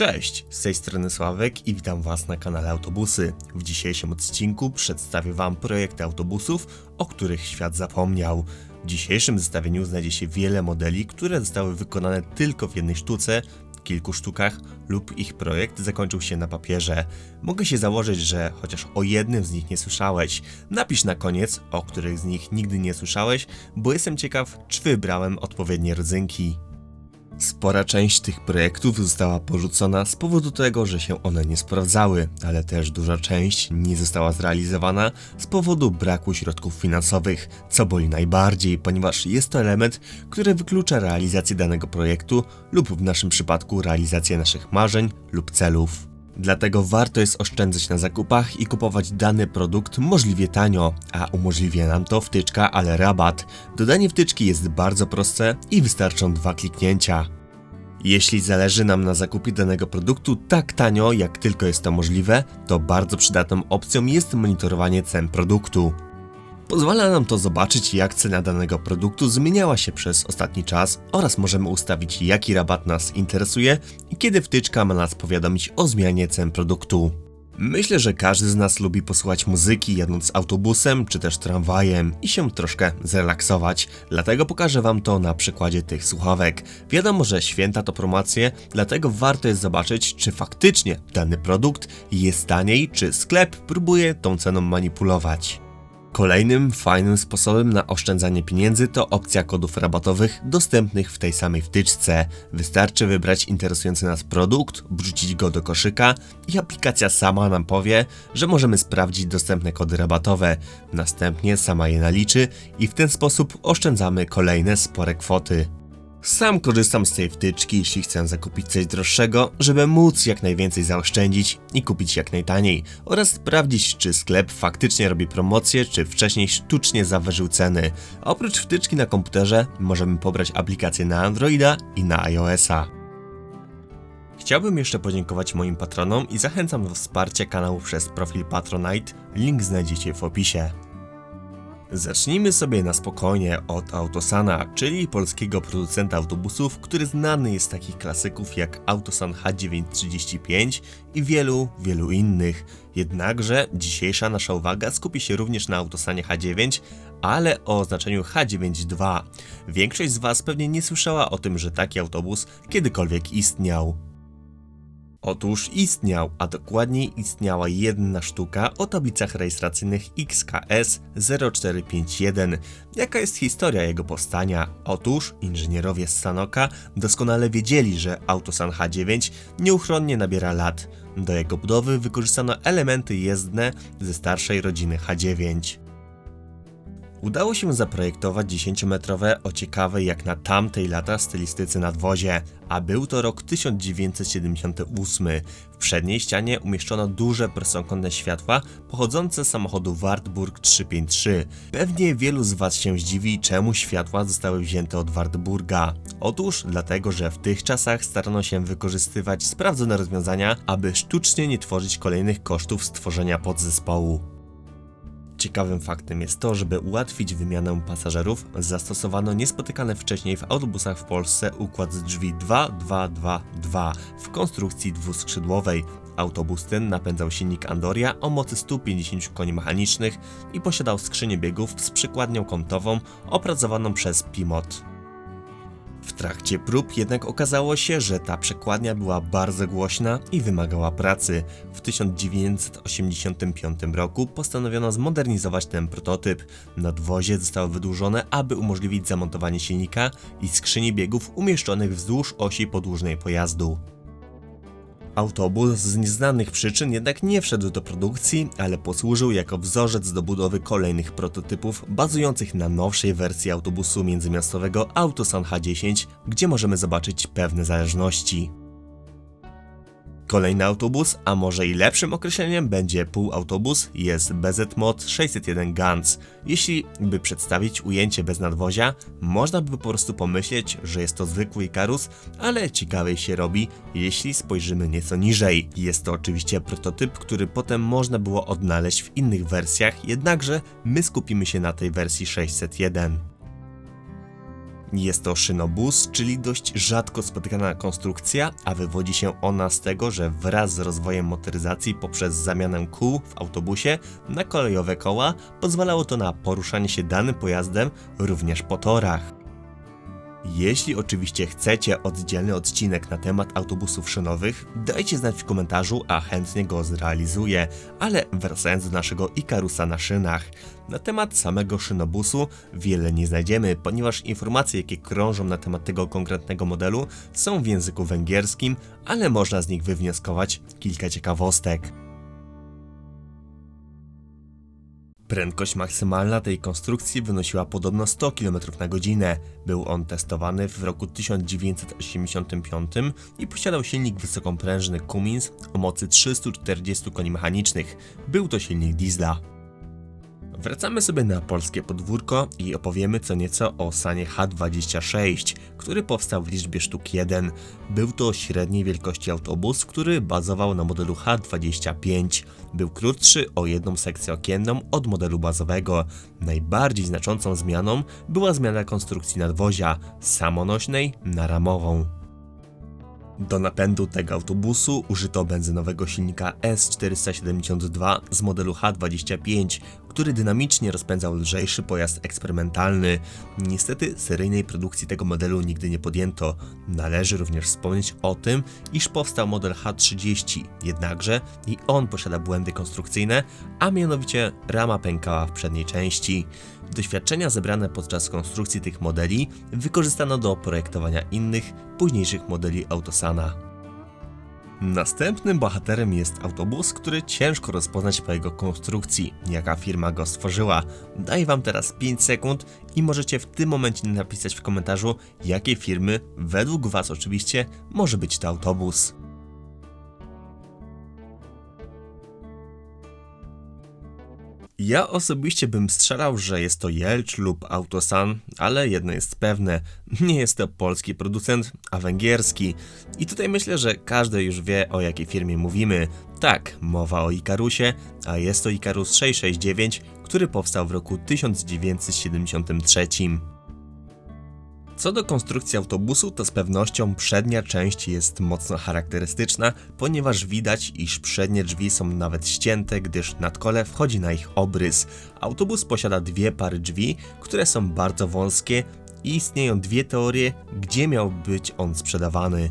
Cześć, z tej strony Sławek i witam Was na kanale Autobusy. W dzisiejszym odcinku przedstawię Wam projekty autobusów, o których świat zapomniał. W dzisiejszym zestawieniu znajdzie się wiele modeli, które zostały wykonane tylko w jednej sztuce, kilku sztukach lub ich projekt zakończył się na papierze. Mogę się założyć, że chociaż o jednym z nich nie słyszałeś. Napisz na koniec, o których z nich nigdy nie słyszałeś, bo jestem ciekaw, czy wybrałem odpowiednie rodzynki. Spora część tych projektów została porzucona z powodu tego, że się one nie sprawdzały, ale też duża część nie została zrealizowana z powodu braku środków finansowych, co boli najbardziej, ponieważ jest to element, który wyklucza realizację danego projektu lub w naszym przypadku realizację naszych marzeń lub celów. Dlatego warto jest oszczędzać na zakupach i kupować dany produkt możliwie tanio, a umożliwia nam to wtyczka ale rabat. Dodanie wtyczki jest bardzo proste i wystarczą dwa kliknięcia. Jeśli zależy nam na zakupie danego produktu tak tanio, jak tylko jest to możliwe, to bardzo przydatną opcją jest monitorowanie cen produktu. Pozwala nam to zobaczyć, jak cena danego produktu zmieniała się przez ostatni czas oraz możemy ustawić, jaki rabat nas interesuje i kiedy wtyczka ma nas powiadomić o zmianie cen produktu. Myślę, że każdy z nas lubi posłuchać muzyki jadąc autobusem czy też tramwajem i się troszkę zrelaksować, dlatego pokażę Wam to na przykładzie tych słuchawek. Wiadomo, że święta to promocje, dlatego warto jest zobaczyć, czy faktycznie dany produkt jest taniej, czy sklep próbuje tą ceną manipulować. Kolejnym fajnym sposobem na oszczędzanie pieniędzy to opcja kodów rabatowych dostępnych w tej samej wtyczce. Wystarczy wybrać interesujący nas produkt, wrzucić go do koszyka i aplikacja sama nam powie, że możemy sprawdzić dostępne kody rabatowe. Następnie sama je naliczy i w ten sposób oszczędzamy kolejne spore kwoty. Sam korzystam z tej wtyczki, jeśli chcę zakupić coś droższego, żeby móc jak najwięcej zaoszczędzić i kupić jak najtaniej oraz sprawdzić, czy sklep faktycznie robi promocję, czy wcześniej sztucznie zawyżył ceny. Oprócz wtyczki na komputerze możemy pobrać aplikację na Androida i na iOS-a. Chciałbym jeszcze podziękować moim patronom i zachęcam do wsparcia kanału przez profil Patronite, link znajdziecie w opisie. Zacznijmy sobie na spokojnie od Autosana, czyli polskiego producenta autobusów, który znany jest z takich klasyków jak Autosan H935 i wielu, wielu innych. Jednakże dzisiejsza nasza uwaga skupi się również na Autosanie H9, ale o oznaczeniu H92. Większość z Was pewnie nie słyszała o tym, że taki autobus kiedykolwiek istniał. Otóż istniał, a dokładniej istniała jedna sztuka o tablicach rejestracyjnych XKS 0451. Jaka jest historia jego powstania? Otóż inżynierowie z Sanoka doskonale wiedzieli, że Autosan H9 nieuchronnie nabiera lat. Do jego budowy wykorzystano elementy jezdne ze starszej rodziny H9. Udało się zaprojektować 10-metrowe o ciekawej jak na tamtej lata stylistyce nadwozie, a był to rok 1978. W przedniej ścianie umieszczono duże prostokątne światła pochodzące z samochodu Wartburg 353. Pewnie wielu z Was się zdziwi, czemu światła zostały wzięte od Wartburga. Otóż dlatego, że w tych czasach starano się wykorzystywać sprawdzone rozwiązania, aby sztucznie nie tworzyć kolejnych kosztów stworzenia podzespołu. Ciekawym faktem jest to, żeby ułatwić wymianę pasażerów, zastosowano niespotykany wcześniej w autobusach w Polsce układ z drzwi 2222 w konstrukcji dwuskrzydłowej. Autobus ten napędzał silnik Andoria o mocy 150 koni mechanicznych i posiadał skrzynię biegów z przykładnią kątową opracowaną przez Pimot. W trakcie prób jednak okazało się, że ta przekładnia była bardzo głośna i wymagała pracy. W 1985 roku postanowiono zmodernizować ten prototyp. Nadwozie zostało wydłużone, aby umożliwić zamontowanie silnika i skrzyni biegów umieszczonych wzdłuż osi podłużnej pojazdu. Autobus z nieznanych przyczyn jednak nie wszedł do produkcji, ale posłużył jako wzorzec do budowy kolejnych prototypów bazujących na nowszej wersji autobusu międzymiastowego Autosan H10, gdzie możemy zobaczyć pewne zależności. Kolejny autobus, a może i lepszym określeniem będzie półautobus, jest BZ Mod 601 Guns. Jeśli by przedstawić ujęcie bez nadwozia, można by po prostu pomyśleć, że jest to zwykły Ikarus, ale ciekawej się robi, jeśli spojrzymy nieco niżej. Jest to oczywiście prototyp, który potem można było odnaleźć w innych wersjach, jednakże my skupimy się na tej wersji 601. Jest to szynobus, czyli dość rzadko spotykana konstrukcja, a wywodzi się ona z tego, że wraz z rozwojem motoryzacji poprzez zamianę kół w autobusie na kolejowe koła pozwalało to na poruszanie się danym pojazdem również po torach. Jeśli oczywiście chcecie oddzielny odcinek na temat autobusów szynowych, dajcie znać w komentarzu, a chętnie go zrealizuję. Ale wracając do naszego Ikarusa na szynach. Na temat samego szynobusu wiele nie znajdziemy, ponieważ informacje, jakie krążą na temat tego konkretnego modelu, są w języku węgierskim, ale można z nich wywnioskować kilka ciekawostek. Prędkość maksymalna tej konstrukcji wynosiła podobno 100 km na godzinę. Był on testowany w roku 1985 i posiadał silnik wysokoprężny Cummins o mocy 340 koni mechanicznych. Był to silnik diesla. Wracamy sobie na polskie podwórko i opowiemy co nieco o Sanie H26, który powstał w liczbie sztuk 1. Był to średniej wielkości autobus, który bazował na modelu H25. Był krótszy o jedną sekcję okienną od modelu bazowego. Najbardziej znaczącą zmianą była zmiana konstrukcji nadwozia samonośnej na ramową. Do napędu tego autobusu użyto benzynowego silnika S472 z modelu H25, który dynamicznie rozpędzał lżejszy pojazd eksperymentalny. Niestety seryjnej produkcji tego modelu nigdy nie podjęto. Należy również wspomnieć o tym, iż powstał model H30, jednakże i on posiada błędy konstrukcyjne, a mianowicie rama pękała w przedniej części. Doświadczenia zebrane podczas konstrukcji tych modeli wykorzystano do projektowania innych, późniejszych modeli Autosana. Następnym bohaterem jest autobus, który ciężko rozpoznać po jego konstrukcji, jaka firma go stworzyła. Daję wam teraz 5 sekund i możecie w tym momencie napisać w komentarzu, jakiej firmy, według was oczywiście, może być to autobus. Ja osobiście bym strzelał, że jest to Jelcz lub Autosan, ale jedno jest pewne, nie jest to polski producent, a węgierski. I tutaj myślę, że każdy już wie o jakiej firmie mówimy. Tak, mowa o Ikarusie, a jest to Ikarus 669, który powstał w roku 1973. Co do konstrukcji autobusu, to z pewnością przednia część jest mocno charakterystyczna, ponieważ widać, iż przednie drzwi są nawet ścięte, gdyż nad kole wchodzi na ich obrys. Autobus posiada dwie pary drzwi, które są bardzo wąskie i istnieją dwie teorie, gdzie miał być on sprzedawany.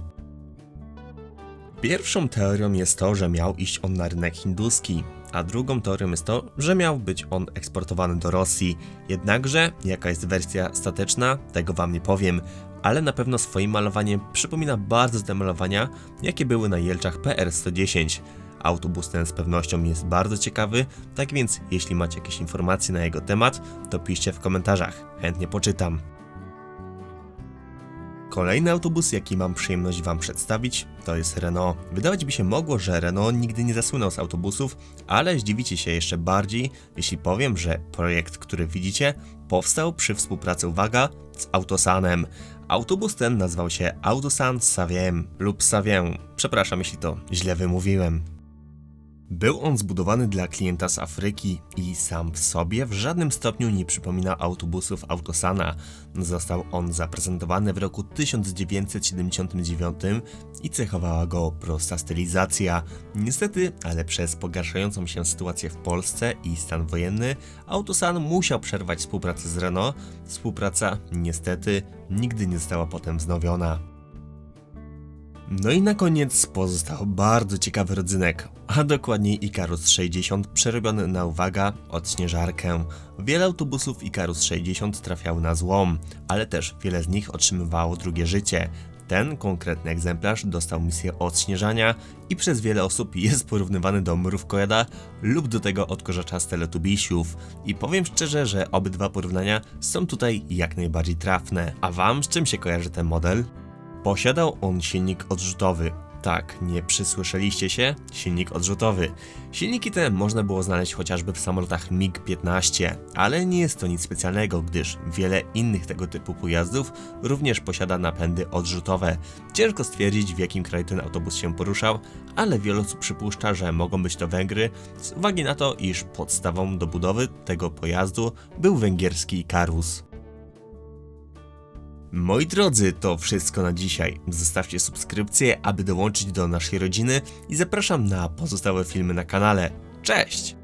Pierwszą teorią jest to, że miał iść on na rynek hinduski a drugą teorią jest to, że miał być on eksportowany do Rosji. Jednakże, jaka jest wersja stateczna, tego wam nie powiem, ale na pewno swoim malowaniem przypomina bardzo te malowania, jakie były na Jelczach PR-110. Autobus ten z pewnością jest bardzo ciekawy, tak więc jeśli macie jakieś informacje na jego temat, to piszcie w komentarzach, chętnie poczytam. Kolejny autobus, jaki mam przyjemność Wam przedstawić, to jest Renault. Wydawać by się mogło, że Renault nigdy nie zasłynął z autobusów, ale zdziwicie się jeszcze bardziej, jeśli powiem, że projekt, który widzicie, powstał przy współpracy, uwaga, z Autosanem. Autobus ten nazywał się Autosan Saviem lub Savien. Przepraszam, jeśli to źle wymówiłem. Był on zbudowany dla klienta z Afryki i sam w sobie w żadnym stopniu nie przypomina autobusów Autosana. Został on zaprezentowany w roku 1979 i cechowała go prosta stylizacja. Niestety, ale przez pogarszającą się sytuację w Polsce i stan wojenny, Autosan musiał przerwać współpracę z Renault. Współpraca niestety nigdy nie została potem wznowiona. No i na koniec pozostał bardzo ciekawy rodzynek, a dokładniej Icarus 60 przerobiony na uwaga odśnieżarkę. Wiele autobusów Icarus 60 trafiało na złom, ale też wiele z nich otrzymywało drugie życie. Ten konkretny egzemplarz dostał misję odśnieżania i przez wiele osób jest porównywany do mrówkojada lub do tego odkorzacza z teletubisiów. I powiem szczerze, że obydwa porównania są tutaj jak najbardziej trafne. A wam z czym się kojarzy ten model? Posiadał on silnik odrzutowy. Tak, nie przysłyszeliście się? Silnik odrzutowy. Silniki te można było znaleźć chociażby w samolotach MiG-15, ale nie jest to nic specjalnego, gdyż wiele innych tego typu pojazdów również posiada napędy odrzutowe. Ciężko stwierdzić, w jakim kraju ten autobus się poruszał, ale wiele osób przypuszcza, że mogą być to Węgry, z uwagi na to, iż podstawą do budowy tego pojazdu był węgierski Karus. Moi drodzy, to wszystko na dzisiaj. Zostawcie subskrypcję, aby dołączyć do naszej rodziny i zapraszam na pozostałe filmy na kanale. Cześć!